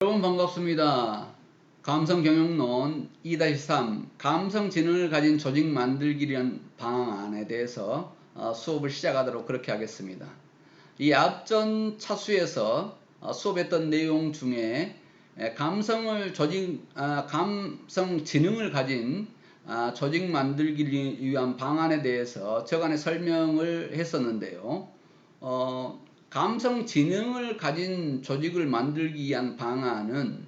여러분 반갑습니다. 감성 경영론 2-3 감성 지능을 가진 조직 만들기라는 방안에 대해서 어, 수업을 시작하도록 그렇게 하겠습니다. 이 앞전 차수에서 어, 수업했던 내용 중에 에, 감성을 조직 아, 감성 지능을 가진 아, 조직 만들기를 위한 방안에 대해서 저간에 설명을 했었는데요. 어, 감성 지능을 가진 조직을 만들기 위한 방안은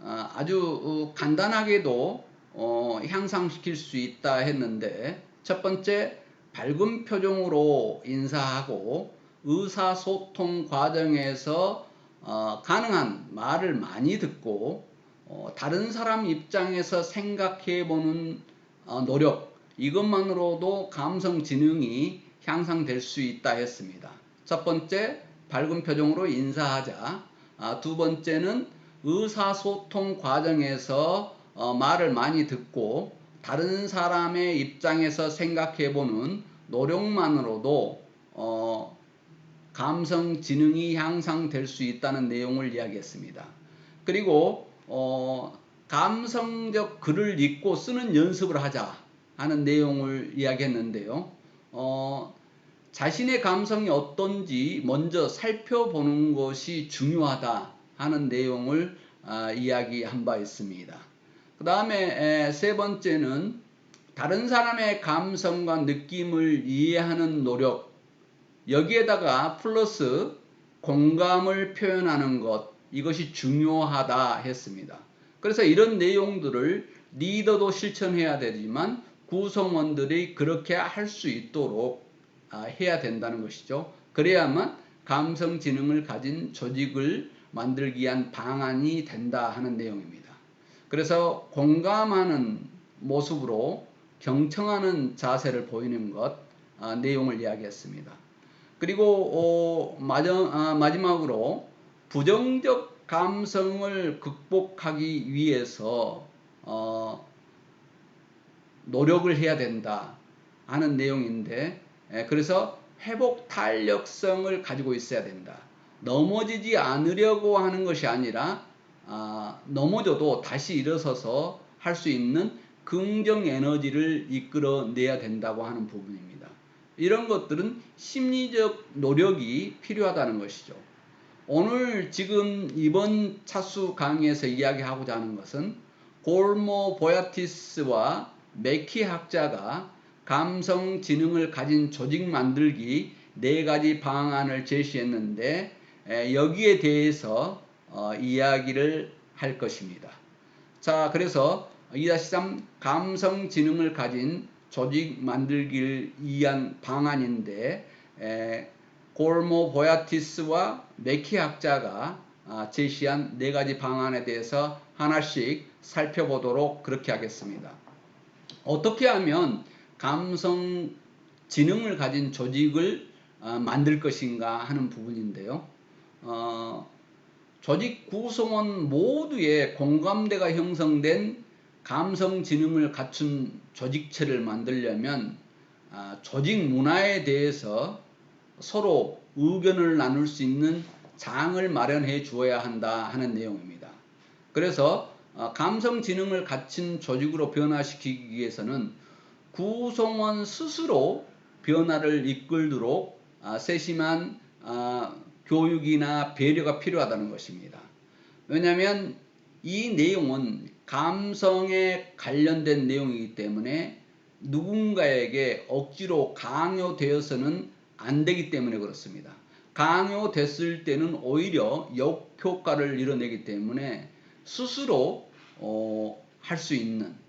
어, 아주 어, 간단하게도 어, 향상시킬 수 있다 했는데 첫 번째 밝은 표정으로 인사하고 의사소통 과정에서 어, 가능한 말을 많이 듣고 어, 다른 사람 입장에서 생각해 보는 어, 노력 이것만으로도 감성 지능이 향상될 수 있다 했습니다. 첫 번째 밝은 표정으로 인사하자. 아, 두 번째는 의사소통 과정에서 어, 말을 많이 듣고 다른 사람의 입장에서 생각해 보는 노력만으로도 어, 감성 지능이 향상될 수 있다는 내용을 이야기했습니다. 그리고 어, 감성적 글을 읽고 쓰는 연습을 하자 하는 내용을 이야기했는데요. 어, 자신의 감성이 어떤지 먼저 살펴보는 것이 중요하다 하는 내용을 아, 이야기한 바 있습니다. 그 다음에 세 번째는 다른 사람의 감성과 느낌을 이해하는 노력 여기에다가 플러스 공감을 표현하는 것 이것이 중요하다 했습니다. 그래서 이런 내용들을 리더도 실천해야 되지만 구성원들이 그렇게 할 수 있도록 아, 해야 된다는 것이죠. 그래야만 감성 지능을 가진 조직을 만들기 위한 방안이 된다 하는 내용입니다. 그래서 공감하는 모습으로 경청하는 자세를 보이는 것 아, 내용을 이야기했습니다. 그리고 어, 아, 마지막으로 부정적 감성을 극복하기 위해서 어, 노력을 해야 된다 하는 내용인데 예, 그래서 회복 탄력성을 가지고 있어야 된다. 넘어지지 않으려고 하는 것이 아니라 아, 넘어져도 다시 일어서서 할 수 있는 긍정 에너지를 이끌어 내야 된다고 하는 부분입니다. 이런 것들은 심리적 노력이 필요하다는 것이죠. 오늘 지금 이번 차수 강의에서 이야기하고자 하는 것은 골모 보야티스와 메키 학자가 감성 지능을 가진 조직 만들기 네 가지 방안을 제시했는데 여기에 대해서 어, 이야기를 할 것입니다. 자, 그래서 2-3 감성 지능을 가진 조직 만들기를 위한 방안인데 골모 보야티스와 메키 학자가 아, 제시한 네 가지 방안에 대해서 하나씩 살펴보도록 그렇게 하겠습니다. 어떻게 하면 감성 지능을 가진 조직을 어, 만들 것인가 하는 부분인데요. 어, 조직 구성원 모두의 공감대가 형성된 감성 지능을 갖춘 조직체를 만들려면 아, 조직 문화에 대해서 서로 의견을 나눌 수 있는 장을 마련해 주어야 한다 하는 내용입니다. 그래서 어, 감성 지능을 갖춘 조직으로 변화시키기 위해서는 구성원 스스로 변화를 이끌도록 아, 세심한 아, 교육이나 배려가 필요하다는 것입니다. 왜냐하면 이 내용은 감성에 관련된 내용이기 때문에 누군가에게 억지로 강요되어서는 안 되기 때문에 그렇습니다. 강요됐을 때는 오히려 역효과를 이뤄내기 때문에 스스로 어, 할 수 있는 아,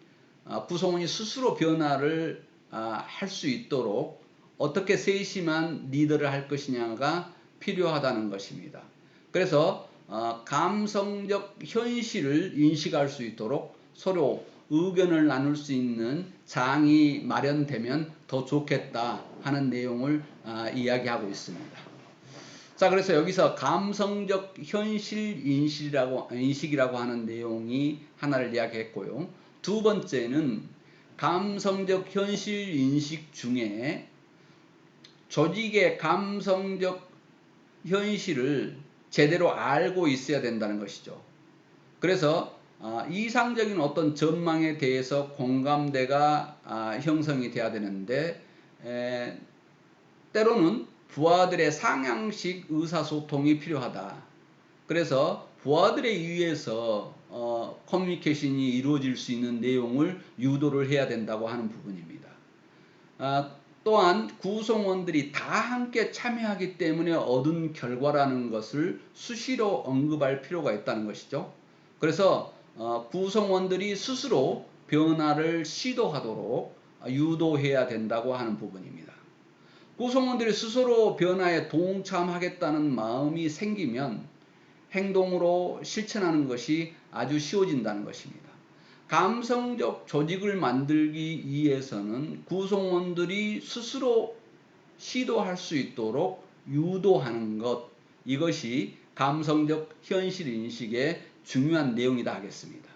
구성원이 스스로 변화를 아, 할수 있도록 어떻게 세심한 리더를 할 것이냐가 필요하다는 것입니다. 그래서 어, 감성적 현실을 인식할 수 있도록 서로 의견을 나눌 수 있는 장이 마련되면 더 좋겠다 하는 내용을 아, 이야기하고 있습니다. 자, 그래서 여기서 감성적 현실 인식이라고, 인식이라고 하는 내용이 하나를 이야기했고요. 두 번째는 감성적 현실 인식 중에 조직의 감성적 현실을 제대로 알고 있어야 된다는 것이죠. 그래서 아, 이상적인 어떤 전망에 대해서 공감대가 아, 형성이 돼야 되는데 에, 때로는 부하들의 상향식 의사소통이 필요하다. 그래서 부하들에 의해서 어, 커뮤니케이션이 이루어질 수 있는 내용을 유도를 해야 된다고 하는 부분입니다. 아, 또한 구성원들이 다 함께 참여하기 때문에 얻은 결과라는 것을 수시로 언급할 필요가 있다는 것이죠. 그래서 어, 구성원들이 스스로 변화를 시도하도록 유도해야 된다고 하는 부분입니다. 구성원들이 스스로 변화에 동참하겠다는 마음이 생기면 행동으로 실천하는 것이 아주 쉬워진다는 것입니다. 감성적 조직을 만들기 위해서는 구성원들이 스스로 시도할 수 있도록 유도하는 것, 이것이 감성적 현실 인식의 중요한 내용이다 하겠습니다.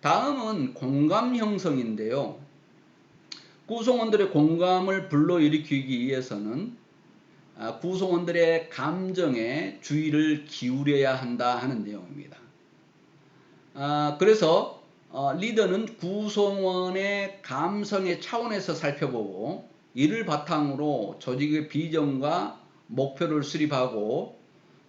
다음은 공감 형성인데요. 구성원들의 공감을 불러일으키기 위해서는 아, 구성원들의 감정에 주의를 기울여야 한다 하는 내용입니다. 아, 그래서 어, 리더는 구성원의 감성의 차원에서 살펴보고 이를 바탕으로 조직의 비전과 목표를 수립하고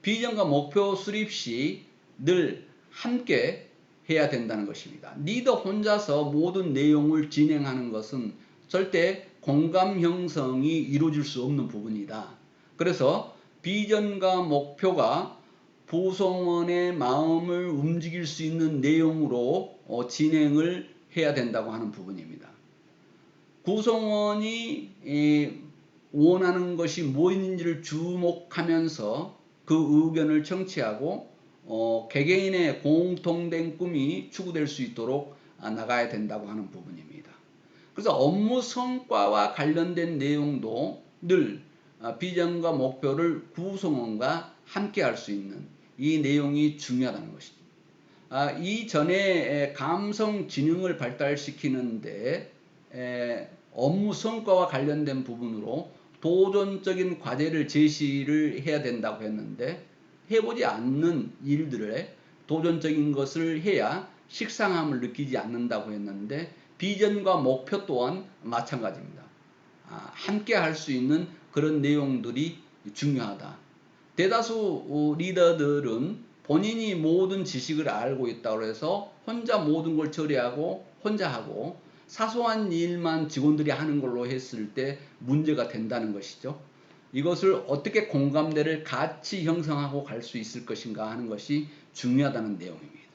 비전과 목표 수립 시 늘 함께 해야 된다는 것입니다. 리더 혼자서 모든 내용을 진행하는 것은 절대 공감 형성이 이루어질 수 없는 부분이다. 그래서 비전과 목표가 구성원의 마음을 움직일 수 있는 내용으로 어, 진행을 해야 된다고 하는 부분입니다. 구성원이 원하는 것이 무엇인지를 주목하면서 그 의견을 청취하고 어, 개개인의 공통된 꿈이 추구될 수 있도록 아, 나가야 된다고 하는 부분입니다. 그래서 업무 성과와 관련된 내용도 늘 아, 비전과 목표를 구성원과 함께 할 수 있는 이 내용이 중요하다는 것이죠. 아, 이전에 감성 지능을 발달시키는데 에, 업무 성과와 관련된 부분으로 도전적인 과제를 제시를 해야 된다고 했는데 해보지 않는 일들에 도전적인 것을 해야 식상함을 느끼지 않는다고 했는데 비전과 목표 또한 마찬가지입니다. 아, 함께 할 수 있는 그런 내용들이 중요하다. 대다수 리더들은 본인이 모든 지식을 알고 있다고 해서 혼자 모든 걸 처리하고 혼자 하고 사소한 일만 직원들이 하는 걸로 했을 때 문제가 된다는 것이죠. 이것을 어떻게 공감대를 같이 형성하고 갈 수 있을 것인가 하는 것이 중요하다는 내용입니다.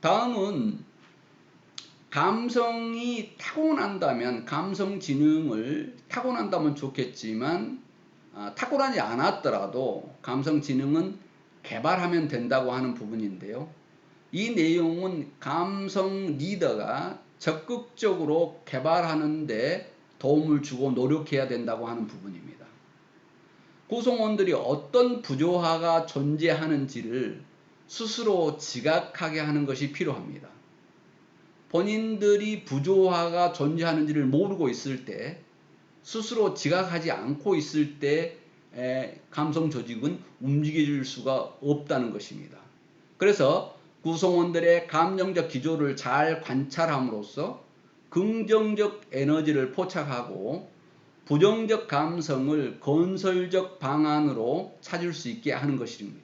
다음은 감성이 타고난다면 감성 지능을 타고난다면 좋겠지만 아, 탁월하지 않았더라도 감성 지능은 개발하면 된다고 하는 부분인데요. 이 내용은 감성 리더가 적극적으로 개발하는데 도움을 주고 노력해야 된다고 하는 부분입니다. 구성원들이 어떤 부조화가 존재하는지를 스스로 지각하게 하는 것이 필요합니다. 본인들이 부조화가 존재하는지를 모르고 있을 때 스스로 지각하지 않고 있을 때 감성 조직은 움직일 수가 없다는 것입니다. 그래서 구성원들의 감정적 기조를 잘 관찰함으로써 긍정적 에너지를 포착하고 부정적 감성을 건설적 방안으로 찾을 수 있게 하는 것입니다.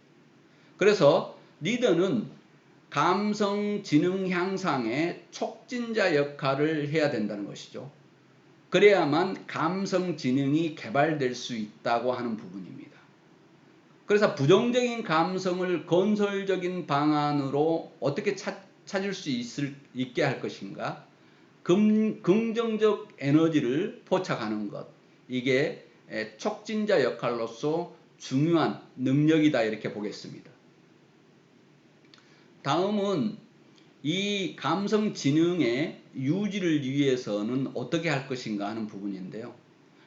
그래서 리더는 감성 지능 향상의 촉진자 역할을 해야 된다는 것이죠. 그래야만 감성 지능이 개발될 수 있다고 하는 부분입니다. 그래서 부정적인 감성을 건설적인 방안으로 어떻게 찾, 찾을 수 있을, 있게 할 것인가? 금, 긍정적 에너지를 포착하는 것. 이게 촉진자 역할로서 중요한 능력이다 이렇게 보겠습니다. 다음은 이 감성 지능의 유지를 위해서는 어떻게 할 것인가 하는 부분인데요.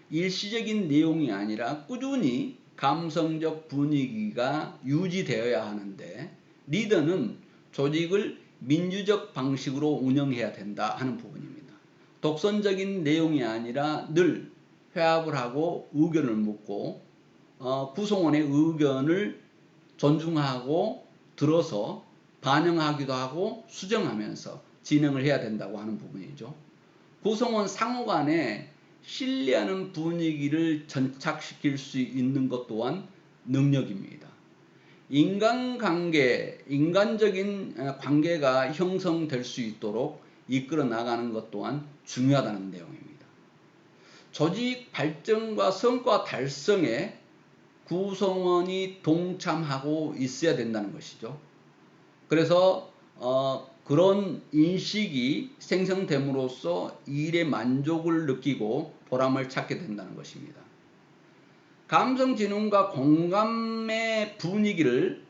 일시적인 내용이 아니라 꾸준히 감성적 분위기가 유지되어야 하는데 리더는 조직을 민주적 방식으로 운영해야 된다 하는 부분입니다. 독선적인 내용이 아니라 늘 회합을 하고 의견을 묻고 어, 구성원의 의견을 존중하고 들어서 반영하기도 하고 수정하면서 진행을 해야 된다고 하는 부분이죠. 구성원 상호 간에 신뢰하는 분위기를 전착시킬 수 있는 것 또한 능력입니다. 인간관계, 인간적인 어, 관계가 형성될 수 있도록 이끌어 나가는 것 또한 중요하다는 내용입니다. 조직 발전과 성과 달성에 구성원이 동참하고 있어야 된다는 것이죠. 그래서 어, 그런 인식이 생성됨으로써 일의 만족을 느끼고 보람을 찾게 된다는 것입니다. 감성지능과 공감의 분위기를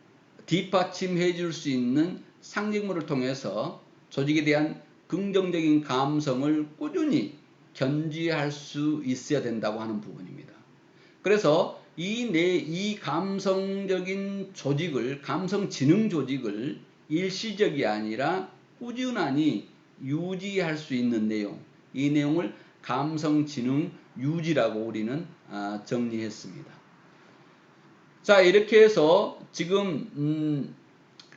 뒷받침해 줄 수 있는 상징물을 통해서 조직에 대한 긍정적인 감성을 꾸준히 견지할 수 있어야 된다고 하는 부분입니다. 그래서 이 내, 이 감성적인 조직을, 감성지능 조직을 일시적이 아니라 꾸준하니 유지할 수 있는 내용, 이 내용을 감성지능 유지라고 우리는 아, 정리했습니다. 자, 이렇게 해서 지금 음,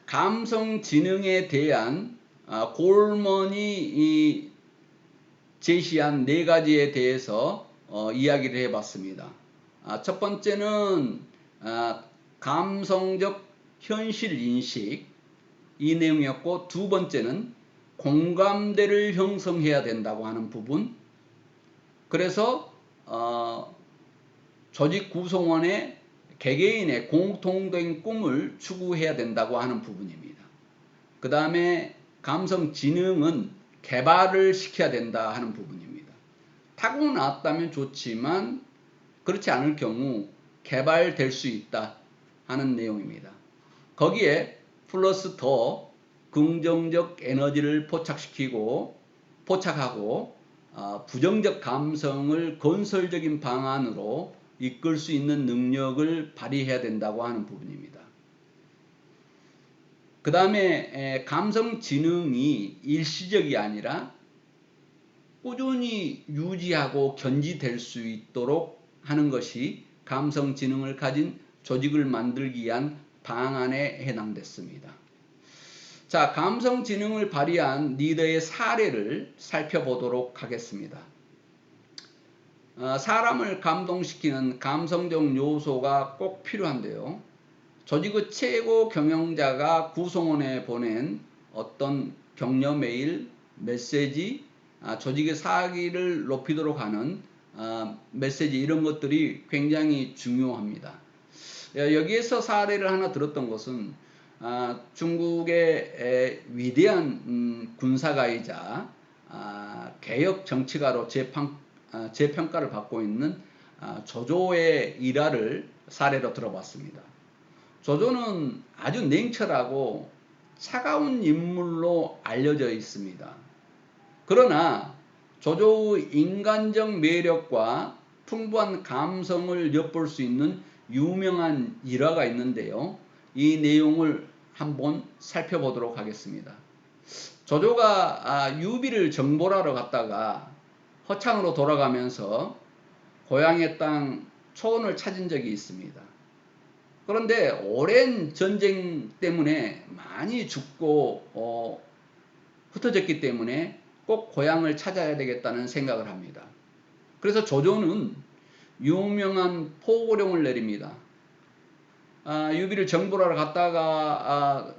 감성지능에 대한 아, 골먼이 제시한 네 가지에 대해서 어, 이야기를 해봤습니다. 아, 첫 번째는 아, 감성적 현실 인식 이 내용이었고 두 번째는 공감대를 형성해야 된다고 하는 부분. 그래서 어, 조직 구성원의 개개인의 공통된 꿈을 추구해야 된다고 하는 부분입니다. 그 다음에 감성 지능은 개발을 시켜야 된다 하는 부분입니다. 타고났다면 좋지만 그렇지 않을 경우 개발될 수 있다 하는 내용입니다. 거기에 플러스 더 긍정적 에너지를 포착시키고 포착하고 어, 부정적 감성을 건설적인 방안으로 이끌 수 있는 능력을 발휘해야 된다고 하는 부분입니다. 그 다음에 감성 지능이 일시적이 아니라 꾸준히 유지하고 견지될 수 있도록 하는 것이 감성 지능을 가진 조직을 만들기 위한 방안에 해당됐습니다. 자, 감성 지능을 발휘한 리더의 사례를 살펴보도록 하겠습니다. 어, 사람을 감동시키는 감성적 요소가 꼭 필요한데요. 조직의 최고 경영자가 구성원에 보낸 어떤 격려 메일, 메시지, 아, 조직의 사기를 높이도록 하는 아, 메시지 이런 것들이 굉장히 중요합니다. 여기에서 사례를 하나 들었던 것은 아, 중국의 위대한 음, 군사가이자 개혁 정치가로 재평, 재평가를 받고 있는 조조의 일화를 사례로 들어봤습니다. 조조는 아주 냉철하고 차가운 인물로 알려져 있습니다. 그러나 조조의 인간적 매력과 풍부한 감성을 엿볼 수 있는 유명한 일화가 있는데요. 이 내용을 한번 살펴보도록 하겠습니다. 조조가 아, 유비를 정벌하러 갔다가 허창으로 돌아가면서 고향의 땅 초원을 찾은 적이 있습니다. 그런데 오랜 전쟁 때문에 많이 죽고 어, 흩어졌기 때문에 꼭 고향을 찾아야 되겠다는 생각을 합니다. 그래서 조조는 유명한 포고령을 내립니다. 아, 유비를 정벌하러 갔다가 아,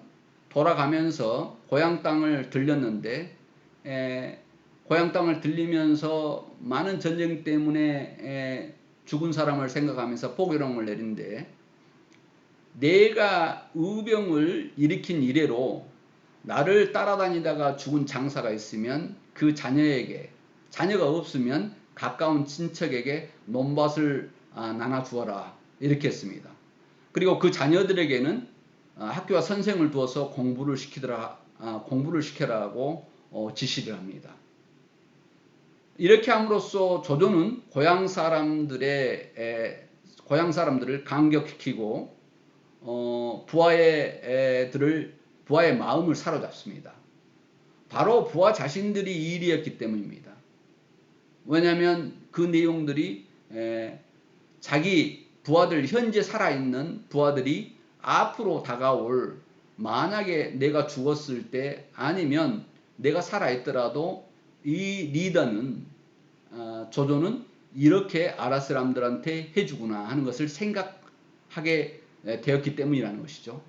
돌아가면서 고향 땅을 들렸는데 에, 고향 땅을 들리면서 많은 전쟁 때문에 에, 죽은 사람을 생각하면서 포고령을 내린데 내가 의병을 일으킨 이래로 나를 따라다니다가 죽은 장사가 있으면 그 자녀에게 자녀가 없으면 가까운 친척에게 논밭을 아, 나눠 주어라 이렇게 했습니다. 그리고 그 자녀들에게는 아, 학교와 선생을 두어서 공부를 시키더라 아, 공부를 시켜라고 어, 지시를 합니다. 이렇게 함으로써 조조는 고향 사람들의 고향 사람들을 감격시키고 어, 부하의 애들을 부하의 마음을 사로잡습니다. 바로 부하 자신들이 일이었기 때문입니다. 왜냐하면 그 내용들이 에, 자기 부하들 현재 살아있는 부하들이 앞으로 다가올 만약에 내가 죽었을 때 아니면 내가 살아있더라도 이 리더는 어, 조조는 이렇게 아랍 사람들한테 해주구나 하는 것을 생각하게 되었기 때문이라는 것이죠.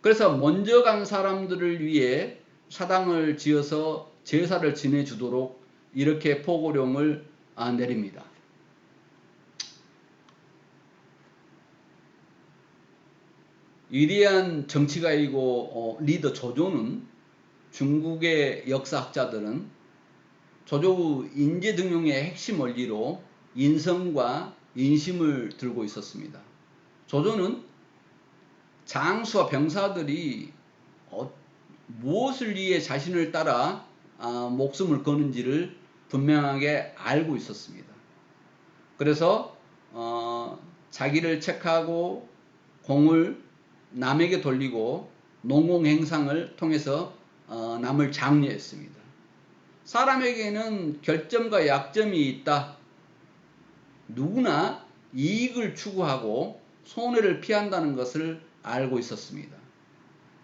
그래서 먼저 간 사람들을 위해 사당을 지어서 제사를 지내주도록 이렇게 포고령을 아, 내립니다. 위대한 정치가이고 어, 리더 조조는 중국의 역사학자들은 조조의 인재등용의 핵심 원리로 인성과 인심을 들고 있었습니다. 조조는 장수와 병사들이 어, 무엇을 위해 자신을 따라 아, 목숨을 거는지를 분명하게 알고 있었습니다. 그래서 어, 자기를 책하고 공을 남에게 돌리고 농공 행상을 통해서 어, 남을 장려했습니다. 사람에게는 결점과 약점이 있다. 누구나 이익을 추구하고 손해를 피한다는 것을 알고 있었습니다.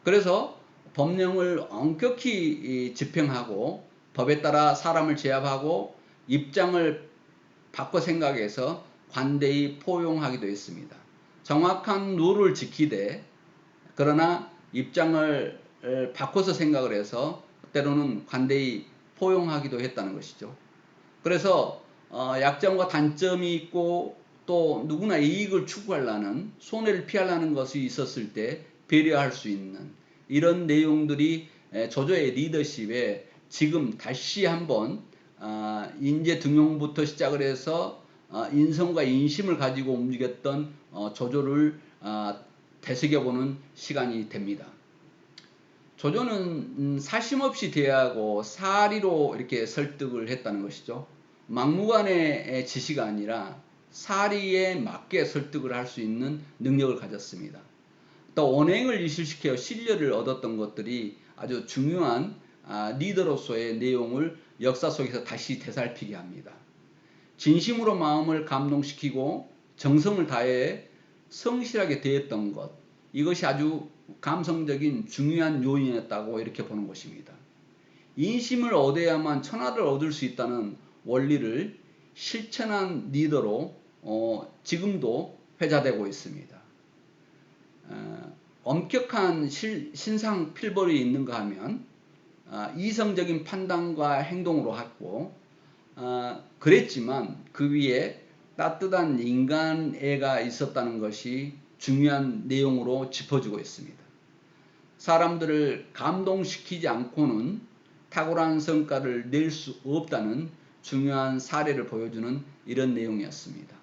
그래서 법령을 엄격히 집행하고 법에 따라 사람을 제압하고 입장을 바꿔 생각해서 관대히 포용하기도 했습니다. 정확한 룰을 지키되 그러나 입장을 바꿔서 생각을 해서 때로는 관대히 포용하기도 했다는 것이죠. 그래서 어, 약점과 단점이 있고 또 누구나 이익을 추구하려는 손해를 피하려는 것이 있었을 때 배려할 수 있는 이런 내용들이 조조의 리더십에 지금 다시 한번 아, 인재 등용부터 시작을 해서 아, 인성과 인심을 가지고 움직였던 어, 조조를 아, 되새겨보는 시간이 됩니다. 조조는 음, 사심 없이 대하고 사리로 이렇게 설득을 했다는 것이죠. 막무가내 지시가 아니라 사리에 맞게 설득을 할 수 있는 능력을 가졌습니다. 또 언행을 이실시켜 신뢰를 얻었던 것들이 아주 중요한 아, 리더로서의 내용을 역사 속에서 다시 되살피게 합니다. 진심으로 마음을 감동시키고 정성을 다해 성실하게 대했던 것 이것이 아주 감성적인 중요한 요인이었다고 이렇게 보는 것입니다. 인심을 얻어야만 천하를 얻을 수 있다는 원리를 실천한 리더로 어, 지금도 회자되고 있습니다. 어, 엄격한 실, 신상 필벌이 있는가 하면 어, 이성적인 판단과 행동으로 했고 어, 그랬지만 그 위에 따뜻한 인간애가 있었다는 것이 중요한 내용으로 짚어지고 있습니다. 사람들을 감동시키지 않고는 탁월한 성과를 낼 수 없다는 중요한 사례를 보여주는 이런 내용이었습니다.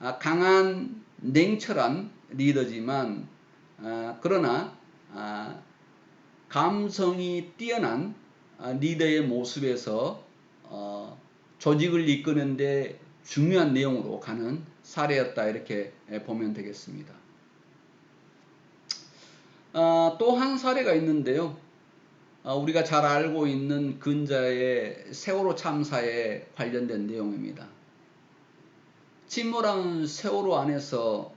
아, 강한 냉철한 리더지만 아, 그러나 아, 감성이 뛰어난 리더의 모습에서 어, 조직을 이끄는데 중요한 내용으로 가는 사례였다 이렇게 보면 되겠습니다. 또한 사례가 있는데요. 우리가 잘 알고 있는 근자의 세월호 참사에 관련된 내용입니다. 침몰한 세월호 안에서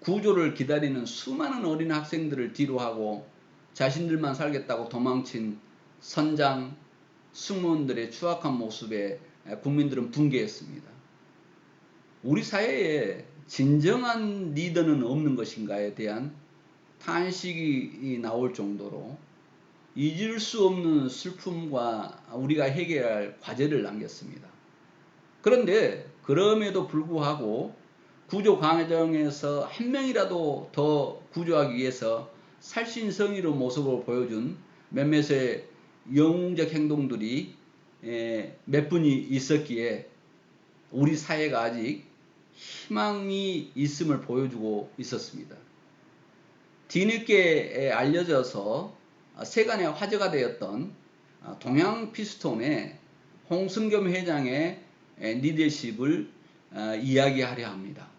구조를 기다리는 수많은 어린 학생들을 뒤로하고 자신들만 살겠다고 도망친 선장, 승무원들의 추악한 모습에 국민들은 붕괴했습니다. 우리 사회에 진정한 리더는 없는 것인가에 대한 탄식이 나올 정도로 잊을 수 없는 슬픔과 우리가 해결할 과제를 남겼습니다. 그런데 그럼에도 불구하고 구조 과정에서 한 명이라도 더 구조하기 위해서 살신성의로 모습을 보여준 몇몇의 영웅적 행동들이 몇 분이 있었기에 우리 사회가 아직 희망이 있음을 보여주고 있었습니다. 뒤늦게 알려져서 세간의 화제가 되었던 동양 피스톤의 홍승겸 회장의 리더십을 어, 이야기하려 합니다.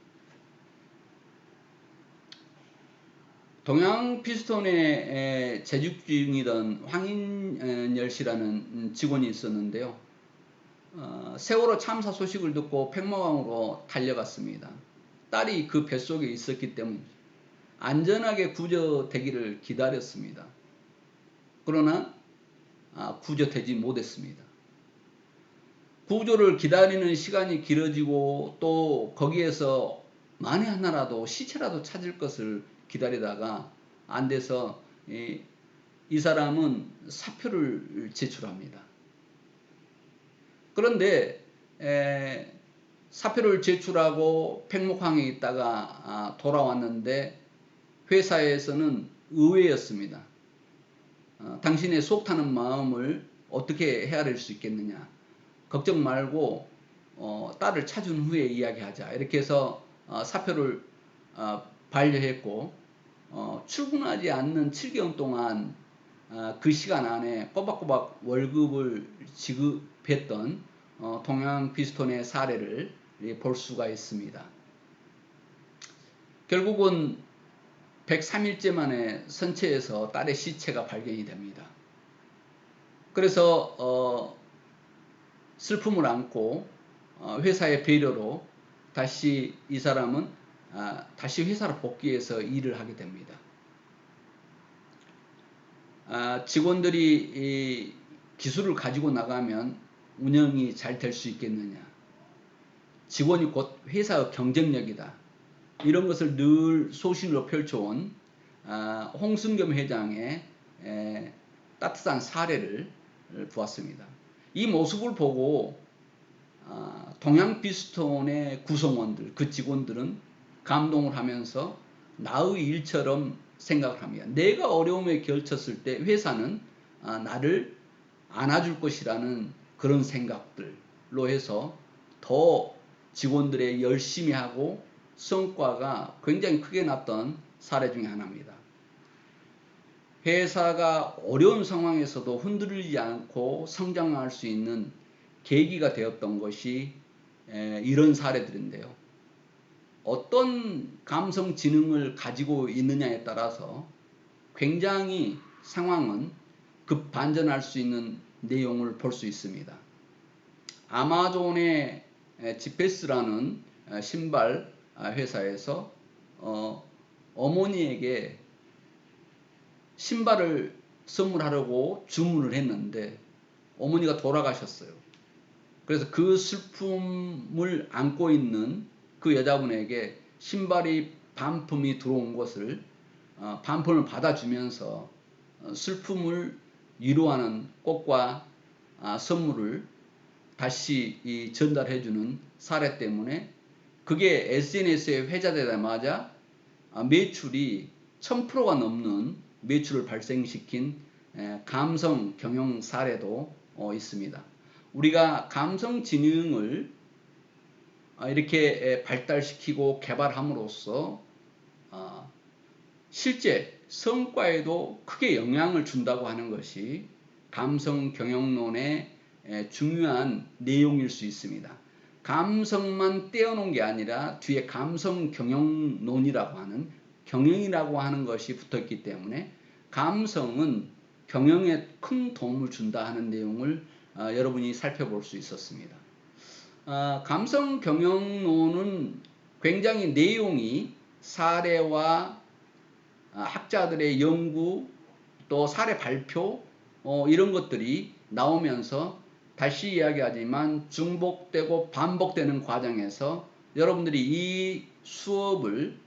동양 피스톤에 재직 중이던 황인열 씨라는 직원이 있었는데요. 어, 세월호 참사 소식을 듣고 팽모강으로 달려갔습니다. 딸이 그 뱃속에 있었기 때문입니다. 안전하게 구조되기를 기다렸습니다. 그러나 아, 구조되지 못했습니다. 구조를 기다리는 시간이 길어지고 또 거기에서 만에 하나라도 시체라도 찾을 것을 기다리다가 안 돼서 이, 이 사람은 사표를 제출합니다. 그런데 에, 사표를 제출하고 팽목항에 있다가 아, 돌아왔는데 회사에서는 의외였습니다. 어, 당신의 속 타는 마음을 어떻게 헤아릴 수 있겠느냐. 걱정 말고 어, 딸을 찾은 후에 이야기하자. 이렇게 해서 어, 사표를 어, 반려했고 어, 출근하지 않는 7개월 동안 어, 그 시간 안에 꼬박꼬박 월급을 지급했던 어, 동양 피스톤의 사례를 예, 볼 수가 있습니다. 결국은 103일째 만에 선체에서 딸의 시체가 발견이 됩니다. 그래서 어, 슬픔을 안고 어, 회사의 배려로 다시 이 사람은 아, 다시 회사로 복귀해서 일을 하게 됩니다. 아, 직원들이 이 기술을 가지고 나가면 운영이 잘 될 수 있겠느냐. 직원이 곧 회사의 경쟁력이다. 이런 것을 늘 소신으로 펼쳐온 아, 홍승겸 회장의 에, 따뜻한 사례를 보았습니다. 이 모습을 보고 아, 동양피스톤의 구성원들, 그 직원들은 감동을 하면서 나의 일처럼 생각을 합니다. 내가 어려움에 결쳤을 때 회사는 아, 나를 안아줄 것이라는 그런 생각들로 해서 더 직원들의 열심히 하고 성과가 굉장히 크게 났던 사례 중에 하나입니다. 회사가 어려운 상황에서도 흔들리지 않고 성장할 수 있는 계기가 되었던 것이 이런 사례들인데요. 어떤 감성 지능을 가지고 있느냐에 따라서 굉장히 상황은 급 반전할 수 있는 내용을 볼 수 있습니다. 아마존의 지페스라는 신발 회사에서 어, 어머니에게 신발을 선물하려고 주문을 했는데 어머니가 돌아가셨어요. 그래서 그 슬픔을 안고 있는 그 여자분에게 신발이 반품이 들어온 것을 어, 반품을 받아주면서 어, 슬픔을 위로하는 꽃과 아, 선물을 다시 전달해주는 사례 때문에 그게 SNS에 회자되자마자 아, 매출이 1000%가 넘는 매출을 발생시킨 감성 경영 사례도 어, 있습니다. 우리가 감성 아, 이렇게 발달시키고 개발함으로써 아, 실제 성과에도 크게 영향을 준다고 하는 것이 감성 경영론의 중요한 내용일 수 있습니다. 감성만 떼어놓은 게 아니라 뒤에 감성 경영론이라고 하는 경영이라고 하는 것이 붙었기 때문에 감성은 경영에 큰 도움을 준다 하는 내용을 어, 여러분이 살펴볼 수 있었습니다. 어, 감성 경영론은 굉장히 내용이 사례와 어, 학자들의 연구 또 사례 발표 어, 이런 것들이 나오면서 다시 이야기하지만 중복되고 반복되는 과정에서 여러분들이 이 수업을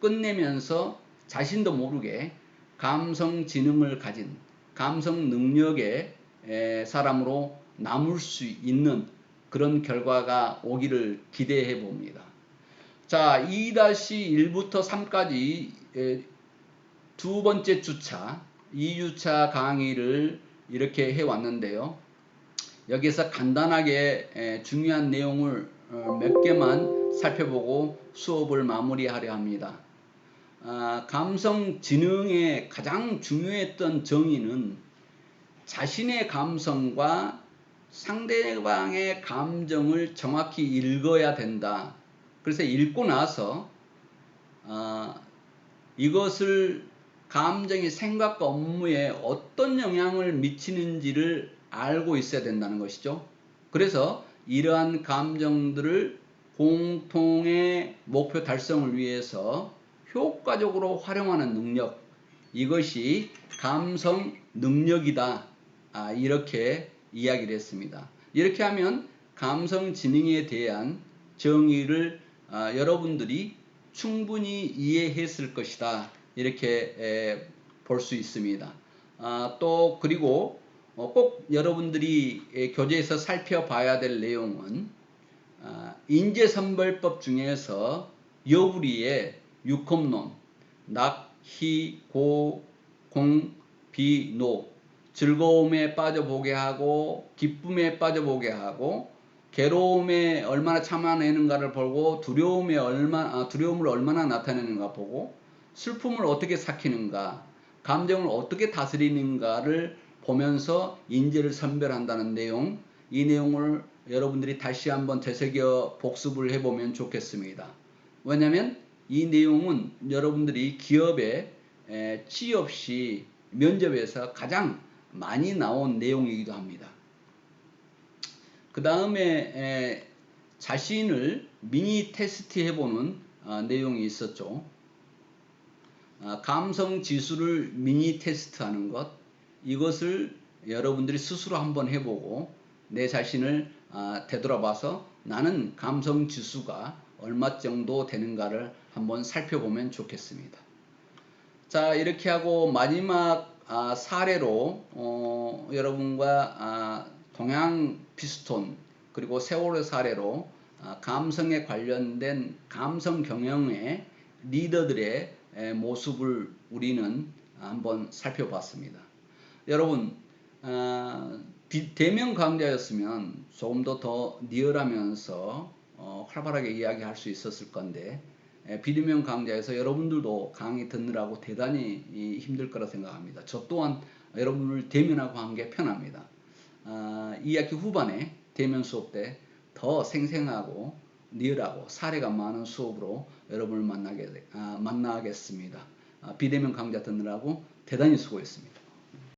끝내면서 자신도 모르게 감성 지능을 가진 감성 능력의 사람으로 남을 수 있는 그런 결과가 오기를 기대해 봅니다. 자, 2-1부터 3까지 두 번째 주차, 2주차 강의를 이렇게 해 왔는데요. 여기서 간단하게 중요한 내용을 어, 몇 개만 살펴보고 수업을 마무리하려 합니다. 아, 감성 지능의 가장 중요했던 정의는 자신의 감성과 상대방의 감정을 정확히 읽어야 된다. 그래서 읽고 나서 어, 이것을 감정이 생각과 업무에 어떤 영향을 미치는지를 알고 있어야 된다는 것이죠. 그래서 이러한 감정들을 공통의 목표 달성을 위해서 효과적으로 활용하는 능력 이것이 감성 능력이다. 아, 이렇게 이야기를 했습니다. 이렇게 하면 감성 지능에 대한 정의를 아, 여러분들이 충분히 이해했을 것이다. 이렇게 볼 수 있습니다. 아, 또 그리고 어, 꼭 여러분들이 에, 교재에서 살펴봐야 될 내용은 아, 인재선별법 중에서 여부리의 육업론, 낙, 희, 고, 공, 비, 노 즐거움에 빠져보게 하고 기쁨에 빠져보게 하고 괴로움에 얼마나 참아내는가를 보고 두려움에 얼마 아, 두려움을 얼마나 나타내는가 보고 슬픔을 어떻게 삭히는가 감정을 어떻게 다스리는가를 보면서 인재를 선별한다는 내용 이 내용을 여러분들이 다시 한번 되새겨 복습을 해보면 좋겠습니다. 왜냐하면 이 내용은 여러분들이 기업에 에, 취업 시 면접에서 가장 많이 나온 내용이기도 합니다. 그 다음에 자신을 미니 테스트 해보는 아, 내용이 있었죠. 아, 감성 지수를 미니 테스트하는 것 이것을 여러분들이 스스로 한번 해보고 내 자신을 아, 되돌아봐서 나는 감성 지수가 얼마 정도 되는가를 한번 살펴보면 좋겠습니다. 자 이렇게 하고 마지막 아, 사례로 어, 여러분과 아, 동양 피스톤 그리고 세월의 사례로 아, 감성에 관련된 감성 경영의 리더들의 에, 모습을 우리는 한번 살펴봤습니다. 여러분 아, 비- 대면 강좌였으면 조금 더더 리얼하면서 어, 활발하게 이야기할 수 있었을 건데 에, 비대면 강좌에서 여러분들도 강의 듣느라고 대단히 이, 힘들 거라 생각합니다. 저 또한 여러분을 대면하고 한 게 편합니다. 아, 2학기 후반에 대면 수업 때 더 생생하고 리얼하고 사례가 많은 수업으로 여러분을 만나게 아, 만나겠습니다. 아, 비대면 강좌 듣느라고 대단히 수고했습니다.